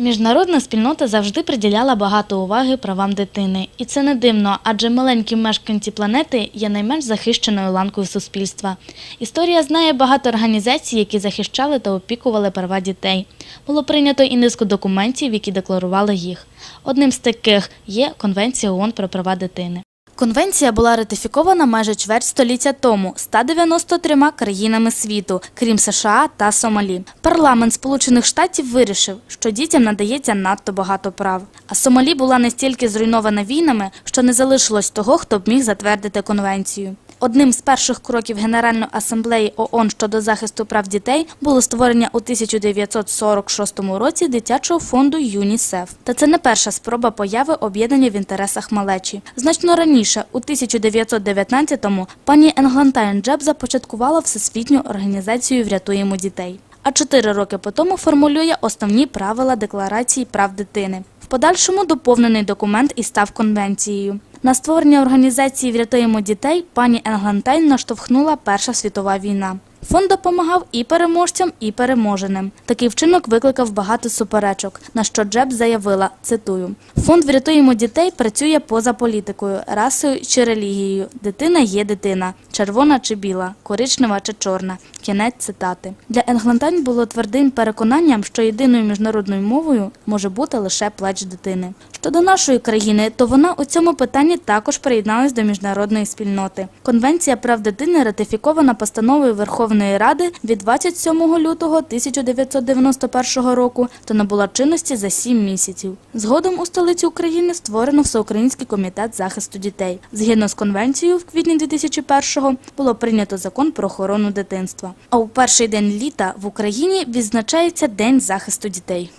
Міжнародна спільнота завжди приділяла багато уваги правам дитини. І це не дивно, адже маленькі мешканці планети є найменш захищеною ланкою суспільства. Історія знає багато організацій, які захищали та опікували права дітей. Було прийнято і низку документів, які декларували їх. Одним з таких є Конвенція ООН про права дитини. Конвенція була ратифікована майже чверть століття тому 193 країнами світу, крім США та Сомалі. Парламент Сполучених Штатів вирішив, що дітям надається надто багато прав. А Сомалі була настільки зруйнована війнами, що не залишилось того, хто б міг затвердити конвенцію. Одним з перших кроків Генеральної асамблеї ООН щодо захисту прав дітей було створення у 1946 році дитячого фонду ЮНІСЕФ. Та це не перша спроба появи об'єднання в інтересах малечі. Значно раніше, у 1919-му, пані Енглантайн Джеб започаткувала Всесвітню організацію Врятуємо дітей. А чотири роки по тому формулює основні правила Декларації прав дитини. В подальшому доповнений документ і став конвенцією. На створення організації Врятуємо дітей пані Енглантайн наштовхнула Перша світова війна. Фонд допомагав і переможцям, і переможеним. Такий вчинок викликав багато суперечок, на що Джеб заявила, цитую, «Фонд «Врятуємо дітей» працює поза політикою, расою чи релігією. Дитина є дитина, червона чи біла, коричнева чи чорна». Кінець цитати. Для Енглантайн було твердим переконанням, що єдиною міжнародною мовою може бути лише плач дитини. Щодо нашої країни, то вона у цьому питанні також приєдналась до міжнародної спільноти. Конвенція прав дитини ратифікована постановою Верховної Ради від 27 лютого 1991 року та набула чинності за 7 місяців. Згодом у столиці України створено Всеукраїнський комітет захисту дітей. Згідно з конвенцією, в квітні 2001-го було прийнято закон про охорону дитинства. А у перший день літа в Україні відзначається День захисту дітей.